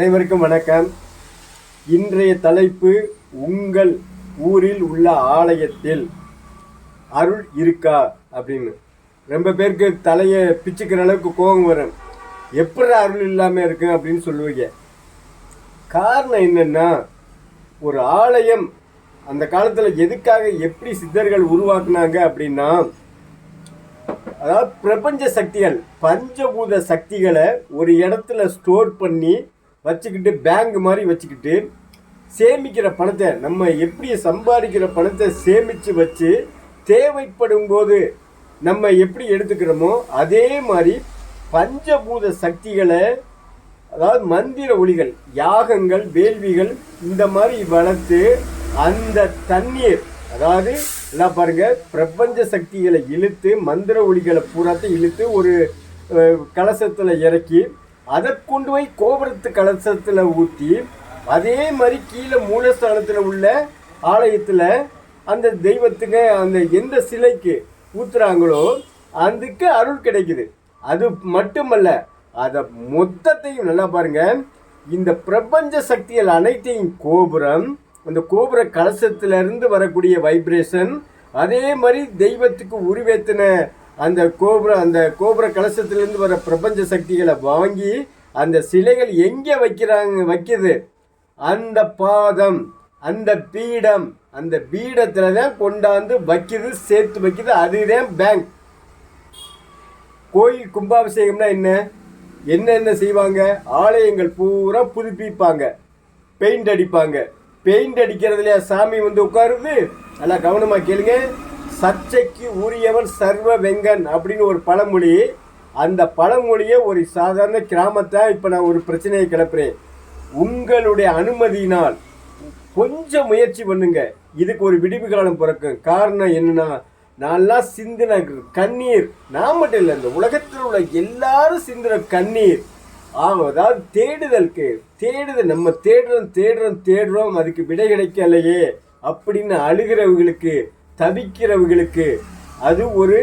அனைவருக்கும் வணக்கம். இன்றைய தலைப்பு உங்கள் ஊரில் உள்ள ஆலயத்தில் அருள் இருக்கா அப்படின்னு. ரொம்ப பேருக்கு தலையை பிச்சுக்கிற அளவுக்கு கோபம் வரும். எப்படி அருள் இல்லாமல் இருக்கு அப்படின்னு சொல்லுவீங்க. காரணம் என்னென்னா ஒரு ஆலயம் அந்த காலத்தில் எதுக்காக எப்படி சித்தர்கள் உருவாக்குனாங்க அப்படின்னா அதாவது பிரபஞ்ச சக்திகள் பஞ்சபூத சக்திகளை ஒரு இடத்துல ஸ்டோர் பண்ணி வச்சுக்கிட்டு பேங்க் மாதிரி வச்சுக்கிட்டு சேமிக்கிற பணத்தை நம்ம எப்படி சம்பாதிக்கிற பணத்தை சேமித்து வச்சு தேவைப்படும் போது நம்ம எப்படி எடுத்துக்கிறோமோ அதே மாதிரி பஞ்சபூத சக்திகளை அதாவது மந்திர ஒளிகள் யாகங்கள் வேள்விகள் இந்த மாதிரி வளர்த்து அந்த தண்ணீர் அதாவது எல்லாம் பாருங்க பிரபஞ்ச சக்திகளை இழுத்து மந்திர ஒளிகளை பூராத்தை இழுத்து ஒரு கலசத்தில் இறக்கி அதை கொண்டு போய் கோபுரத்து கலசத்தில் ஊற்றி அதே மாதிரி கீழே மூலஸ்தானத்தில் உள்ள ஆலயத்தில் அந்த தெய்வத்துக்கு அந்த எந்த சிலைக்கு ஊற்றுறாங்களோ அதுக்கு அருள் கிடைக்குது. அது மட்டுமல்ல அதை மொத்தத்தையும் நல்லா பாருங்க. இந்த பிரபஞ்ச சக்திகள் அனைத்தையும் கோபுரம் அந்த கோபுர கலசத்திலிருந்து வரக்கூடிய வைப்ரேஷன் அதே மாதிரி தெய்வத்துக்கு உருவேத்தின அந்த கோபுர அந்த கோபுர கலசத்திலிருந்து வர பிரபஞ்ச சக்திகளை வாங்கி அந்த சிலைகள் எங்கே வைக்கிறாங்க வைக்கிது? அந்த பாதம் அந்த பீடம் அந்த பீடத்தில் தான் கொண்டாந்து வைக்கிது சேர்த்து வைக்கிது. அதுதான் பேங்க் கோயில் கும்பாபிஷேகம்னா என்ன? என்னென்ன செய்வாங்க? ஆலயங்கள் பூரா புதுப்பிப்பாங்க. பெயிண்ட் அடிப்பாங்க. பெயிண்ட் அடிக்கிறதுலையா சாமி வந்து உட்காருது? நல்லா கவனமாக கேளுங்க. சர்ச்சைக்கு உரியவன் சர்வ வெங்கன் அப்படின்னு ஒரு பழமொழி. அந்த பழமொழியை ஒரு சாதாரண கிராமத்தை இப்போ நான் ஒரு பிரச்சனையை கிளப்புறேன். உங்களுடைய அனுமதியினால் கொஞ்சம் முயற்சி பண்ணுங்க. இதுக்கு ஒரு விடிவு காலம் பிறக்கும். காரணம் என்னன்னா நான்லாம் சிந்தின கண்ணீர். நான் மட்டும் இல்லை இந்த உலகத்தில் உள்ள எல்லாரும் சிந்தின கண்ணீர். ஆமா அதாவது தேடுதலுக்கு தேடுதல் நம்ம தேடுறோம் தேடுறோம் தேடுறோம் அதுக்கு விடை கிடைக்கலையே அப்படின்னு அழுகிறவங்களுக்கு தவிக்கிறவர்களுக்கு அது ஒரு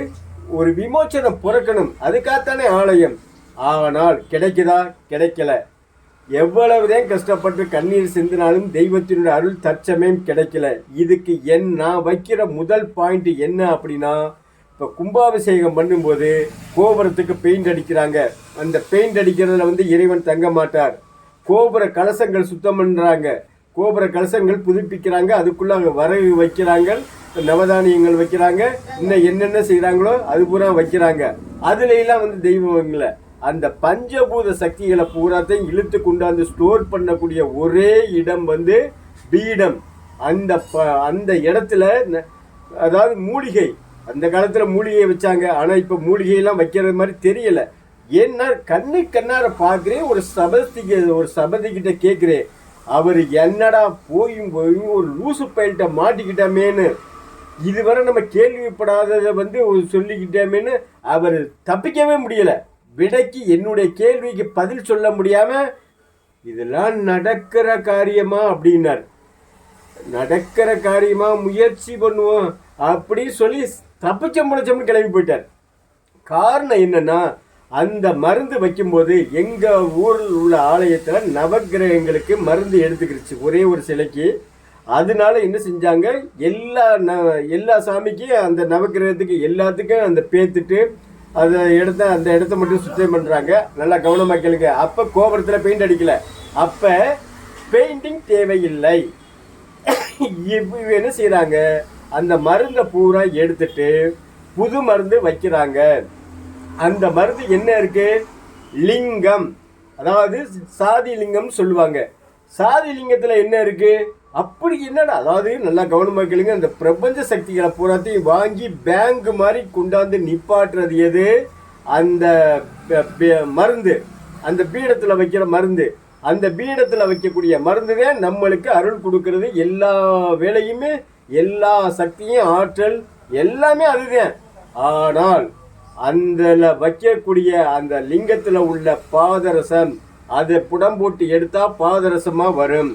ஒரு விமோச்சனம் பிறக்கணும். அதுக்காகத்தானே ஆலயம். ஆனால் கிடைக்குதா? கிடைக்கல. எவ்வளவுதான் கஷ்டப்பட்டு கண்ணீர் சிந்தினாலும் தெய்வத்தினுடைய அருள் தற்சமயம் கிடைக்கல. இதுக்கு என் நான் வைக்கிற முதல் பாயிண்ட் என்ன அப்படின்னா இப்போ கும்பாபிஷேகம் பண்ணும்போது கோபுரத்துக்கு பெயிண்ட் அடிக்கிறாங்க. அந்த பெயிண்ட் அடிக்கிறதுல வந்து இறைவன் தங்க மாட்டார். கோபுர கலசங்கள் சுத்தம் பண்ணுறாங்க கோபுர கலசங்கள் புதுப்பிக்கிறாங்க. அதுக்குள்ள அங்கே வரகு வைக்கிறாங்க. நவதானியங்கள் வைக்கிறாங்க. இன்னும் என்னென்ன செய்கிறாங்களோ அது பூரா வைக்கிறாங்க. அதுல எல்லாம் வந்து தெய்வம் இல்லை அந்த பஞ்சபூத சக்திகளை பூராத்தையும் இழுத்து கொண்டாந்து ஸ்டோர் பண்ணக்கூடிய ஒரே இடம் வந்து பீடம். அந்த ப- அந்த இடத்துல அதாவது மூலிகை. அந்த காலத்தில் மூலிகை வச்சாங்க. ஆனால் இப்போ மூலிகையெல்லாம் வைக்கிறது மாதிரி தெரியல. ஏன்னா கண்ணு கண்ணார பார்க்குறேன் ஒரு சபதிக்கு ஒரு சபதிக்கிட்ட கேட்குறேன். அவர் என்னடா போயும் போயும் ஒரு லூசு பயில்கிட்ட மாட்டிக்கிட்டமேன்னு. இதுவரை நம்ம கேள்விப்படாததை வந்து சொல்லிக்கிட்டேமேன்னு அவர் தப்பிக்கவே முடியலை. விடைக்கு என்னுடைய கேள்விக்கு பதில் சொல்ல முடியாமல் இதெல்லாம் நடக்கிற காரியமா? அப்படின்னார். நடக்கிற காரியமா? முயற்சி பண்ணுவோம். அப்படின்னு சொல்லி தப்பிச்ச முளைச்சம்னு கிளம்பி போயிட்டார். காரணம் என்னன்னா அந்த மருந்து வைக்கும்போது எங்கள் ஊரில் உள்ள ஆலயத்தில் நவக்கிரகங்களுக்கு மருந்து எடுத்துக்கிடுச்சு ஒரே ஒரு சிலைக்கு. அதனால என்ன செஞ்சாங்க? எல்லா ந எல்லா சாமிக்கும் அந்த நவக்கிரகத்துக்கு எல்லாத்துக்கும் அந்த பேத்துட்டு அந்த இடத்த அந்த இடத்த மட்டும் சுத்தம் பண்ணுறாங்க நல்லா கவனமாக கேளுங்க. அப்போ கோபுரத்தில் பெயிண்ட் அடிக்கல. அப்போ பெயிண்டிங் தேவையில்லை. இப்ப என்ன செய்கிறாங்க அந்த மருந்தை பூரா எடுத்துட்டு புது மருந்து வைக்கிறாங்க. அந்த மருந்து என்ன இருக்கு? லிங்கம். அதாவது சாதி லிங்கம் சொல்லுவாங்க. சாதி லிங்கத்தில் என்ன இருக்குது அப்படி என்னடா? அதாவது நல்லா கவனமாக கேளுங்க. அந்த பிரபஞ்ச சக்திகளை பூராத்தையும் வாங்கி பேங்க் மாதிரி கொண்டாந்து நிப்பாட்டுறது எது? அந்த மருந்து. அந்த பீடத்தில் வைக்கிற மருந்து. அந்த பீடத்தில் வைக்கக்கூடிய மருந்து தான் நம்மளுக்கு அருள் கொடுக்கறது. எல்லா வேலையுமே எல்லா சக்தியும் ஆற்றல் எல்லாமே அதுதான். ஆனால் அந்த வைக்கக்கூடிய அந்த லிங்கத்தில் உள்ள பாதரசம் அதை புடம் போட்டு பாதரசமாக வரும்.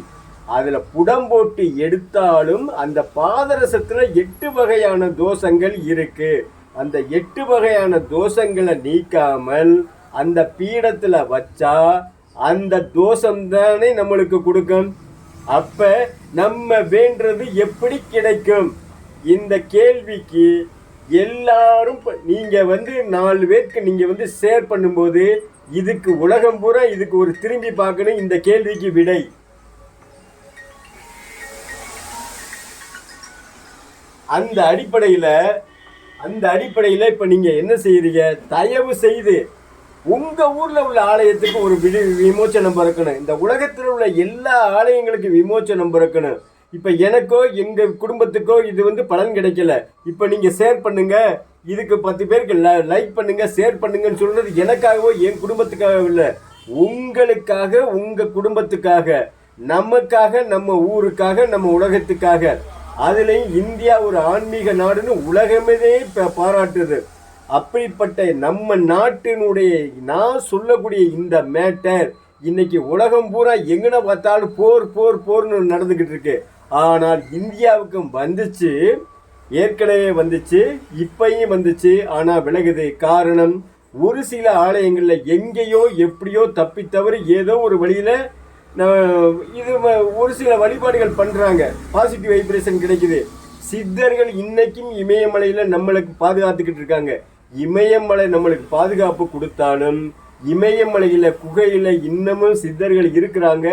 அதில் புடம் போட்டு எடுத்தாலும் அந்த பாதரசத்தில் எட்டு வகையான தோஷங்கள் இருக்கு. அந்த எட்டு வகையான தோஷங்களை நீக்காமல் அந்த பீடத்தில் வச்சா அந்த தோஷம் தானே நம்மளுக்கு கொடுக்கும். அப்ப நம்ம வேண்டது எப்படி கிடைக்கும்? இந்த கேள்விக்கு எல்லாரும் ப- நீங்க வந்து நாலு பேருக்கு நீங்க வந்து ஷேர் பண்ணும்போது இதுக்கு உலகம் பூரா இதுக்கு ஒரு திரும்பி பார்க்கணும் இந்த கேள்விக்கு விடை. அந்த அடிப்படையில் அந்த அடிப்படையில் இப்போ நீங்கள் என்ன செய்கிறீங்க தயவு செய்து உங்கள் ஊரில் உள்ள ஆலயத்துக்கு ஒரு விடு விமோச்சனம் பிறக்கணும். இந்த உலகத்தில் உள்ள எல்லா ஆலயங்களுக்கு விமோச்சனம் பிறக்கணும். இப்போ எனக்கோ எங்கள் குடும்பத்துக்கோ இது வந்து பலன் கிடைக்கல. இப்போ நீங்கள் ஷேர் பண்ணுங்கள் இதுக்கு பத்து பேருக்கு லைக் பண்ணுங்கள் ஷேர் பண்ணுங்கன்னு சொல்றது எனக்காகவோ என் குடும்பத்துக்காக இல்லை. உங்களுக்காக உங்கள் குடும்பத்துக்காக நமக்காக நம்ம ஊருக்காக நம்ம உலகத்துக்காக. அதுலேயும் இந்தியா ஒரு ஆன்மீக நாடுன்னு உலகமே பாராட்டுது. அப்படிப்பட்ட நம்ம நாட்டினுடைய நான் சொல்லக்கூடிய இந்த மேட்டர் இன்னைக்கு உலகம் பூரா எங்கன பார்த்தாலும் போர் போர் போர்னு நடந்துக்கிட்டு இருக்கு. ஆனால் இந்தியாவுக்கும் வந்துச்சு ஏற்கனவே வந்துச்சு இப்பையும் வந்துச்சு ஆனால் விலகுது. காரணம் ஒரு சில ஆலயங்களில் எங்கேயோ எப்படியோ தப்பி ஏதோ ஒரு வழியில் இது ஒரு சில வழிபாடுகள் பண்றாங்க. பாசிட்டிவ் வைப்ரேஷன் கிடைக்குது. சித்தர்கள் இன்னைக்கும் இமயமலையில நம்மளுக்கு பாதுகாத்துக்கிட்டு இருக்காங்க. இமயமலை நம்மளுக்கு பாதுகாப்பு கொடுத்தாலும் இமயமலையில குகையில இன்னமும் சித்தர்கள் இருக்கிறாங்க.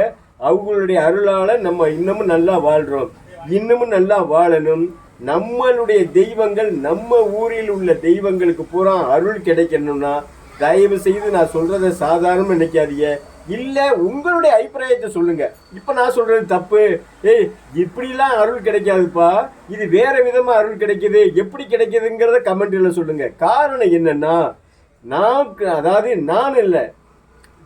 அவங்களுடைய அருளால நம்ம இன்னமும் நல்லா வாழ்றோம். இன்னமும் நல்லா வாழணும். நம்மளுடைய தெய்வங்கள் நம்ம ஊரில் உள்ள தெய்வங்களுக்கு பூரா அருள் கிடைக்கணும்னா தயவு செய்து நான் சொல்கிறத சாதாரணமாக நினைக்காதீங்க. இல்லை உங்களுடைய அபிப்பிராயத்தை சொல்லுங்க. இப்போ நான் சொல்றது தப்பு. ஏய் இப்படிலாம் அருள் கிடைக்காதுப்பா. இது வேற விதமாக அருள் கிடைக்குது. எப்படி கிடைக்குதுங்கிறத கமெண்ட்ல சொல்லுங்க. காரணம் என்னன்னா நான் அதாவது நான் இல்லை.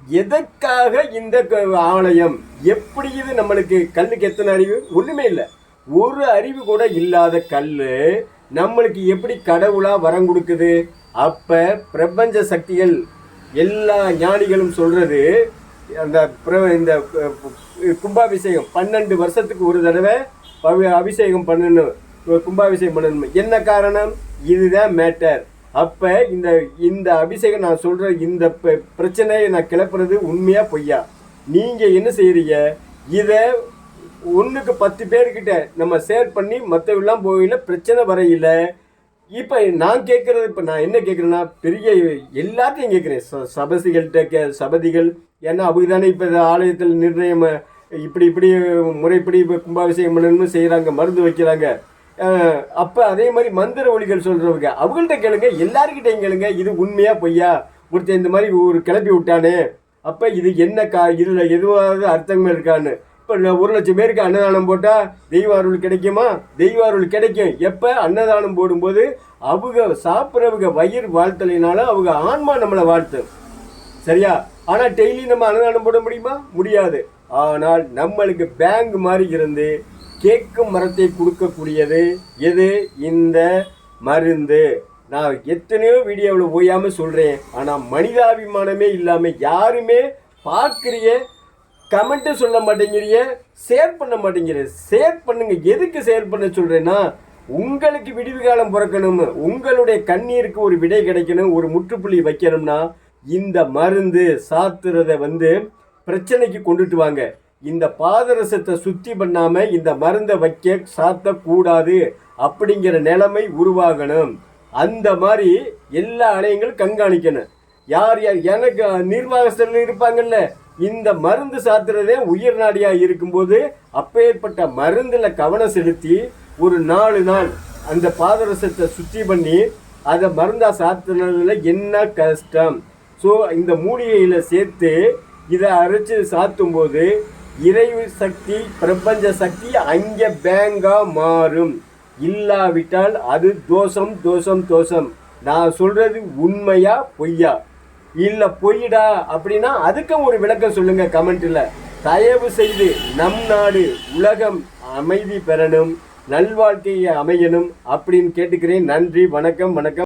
எதற்காக இந்த க- ஆலயம்? எப்படி இது நம்மளுக்கு கல்லுக்கு எத்தனை அறிவு? ஒன்றுமே இல்லை. ஒரு அறிவு கூட இல்லாத கல் நம்மளுக்கு எப்படி கடவுளாக வரம் கொடுக்குது? அப்போ பிரபஞ்ச சக்திகள் எல்லா ஞானிகளும் சொல்கிறது அந்த பிர- இந்த கும்பாபிஷேகம் பன்னெண்டு வருஷத்துக்கு ஒரு தடவை அபிஷேகம் பண்ணணும். கும்பாபிஷேகம் பண்ணணும்? என்ன காரணம்? இதுதான் மேட்டர். அப்போ இந்த இந்த அபிஷேகம் நான் சொல்கிற இந்த பிரச்சனையை நான் கிளப்புறது உண்மையாக பொய்யா? நீங்கள் என்ன செய்கிறீங்க இதை ஒன்றுக்கு பத்து பேர்கிட்ட நம்ம ஷேர் பண்ணி மற்றவெல்லாம் போகல பிரச்சனை வரையில இப்போ நான் கேட்குறது இப்போ நான் என்ன கேட்குறேன்னா பெரிய எல்லாத்தையும் கேட்குறேன் ச- சபசிகள்கிட்ட கே சபதிகள் ஏன்னா அவங்க தானே இப்போ இந்த ஆலயத்தில் நிர்ணயம் இப்படி இப்படி முறைப்படி இப்போ கும்பாபிஷேகம் பண்ணணும்னு செய்கிறாங்க மருந்து வைக்கிறாங்க. அப்போ அதே மாதிரி மந்திர ஒலிகள் சொல்கிறவங்க அவங்கள்ட்ட கேளுங்க எல்லாருக்கிட்டையும் கேளுங்க இது உண்மையா பொய்யா? ஒருத்தர் இந்த மாதிரி ஒரு கிளப்பி விட்டானே அப்போ இது என்ன கா இதில் எதுவாவது அர்த்தங்கள் இருக்கான்னு. இப்போ ஒரு லட்சம் பேருக்கு அன்னதானம் போட்டால் தெய்வ அருள் கிடைக்குமா? தெய்வ அருள் கிடைக்கும். எப்போ? அன்னதானம் போடும்போது அவங்க சாப்பிட்றவங்க வயிறு வாழ்த்தலைனால அவங்க ஆன்மா நம்மளை வாழ்த்தும். சரியா? ஆனால் டெய்லி நம்ம அன்னதானம் போட முடியுமா? முடியாது. ஆனால் நம்மளுக்கு பேங்க் மாதிரி இருந்து கேட்கும் மரத்தை கொடுக்கக்கூடியது எது? இந்த மருந்து. நான் எத்தனையோ வீடியோவில் ஓயாமல் சொல்கிறேன் ஆனால் மனிதாபிமானமே இல்லாமல் யாருமே பார்க்குறிய கமெண்ட்டு சொல்ல மாட்டேங்கிறிய ஷேர் பண்ண மாட்டேங்கிற ஷேர் பண்ணுங்க. எதுக்கு ஷேர் பண்ண சொல்கிறேன்னா உங்களுக்கு விடிவு காலம் பிறக்கணும் உங்களுடைய கண்ணீருக்கு ஒரு விடை கிடைக்கணும் ஒரு முற்றுப்புள்ளி வைக்கணும்னா இந்த மருந்து சாத்துறத வந்து பிரச்சனைக்கு கொண்டுட்டு வாங்க. இந்த பாதரசத்தை சுத்தி பண்ணாம இந்த மருந்தை வைக்க சாத்தக்கூடாது அப்படிங்கிற நிலைமை உருவாகணும். அந்த மாதிரி எல்லா அணையங்களும் கண்காணிக்கணும். யார் யார் எனக்கு நிர்வாகஸ்தர்கள் இருப்பாங்கல்ல இந்த மருந்து சாத்துறதே உயிர் நாடியாக இருக்கும்போது அப்பேற்பட்ட மருந்தில் கவனம் செலுத்தி ஒரு நாலு நாள் அந்த பாதரசத்தை சுத்தி பண்ணி அதை மருந்தா சாத்துனதுல என்ன கஷ்டம்? ஸோ இந்த மூலிகையில் சேர்த்து இதை அரைச்சி சாத்தும் போது இறைவு சக்தி பிரபஞ்ச சக்தி அங்கே பேங்கா மாறும். இல்லாவிட்டால் அது தோஷம் தோஷம் தோஷம். நான் சொல்கிறது உண்மையா பொய்யா? இல்லை பொய்டா அப்படின்னா அதுக்கும் ஒரு விளக்கம் சொல்லுங்கள் கமெண்ட்டில் தயவு செய்து நம் நாடு உலகம் அமைதி பெறணும் நல்வாழ்க்கையை அமையணும் அப்படின்னு கேட்டுக்கிறேன். நன்றி வணக்கம் வணக்கம்.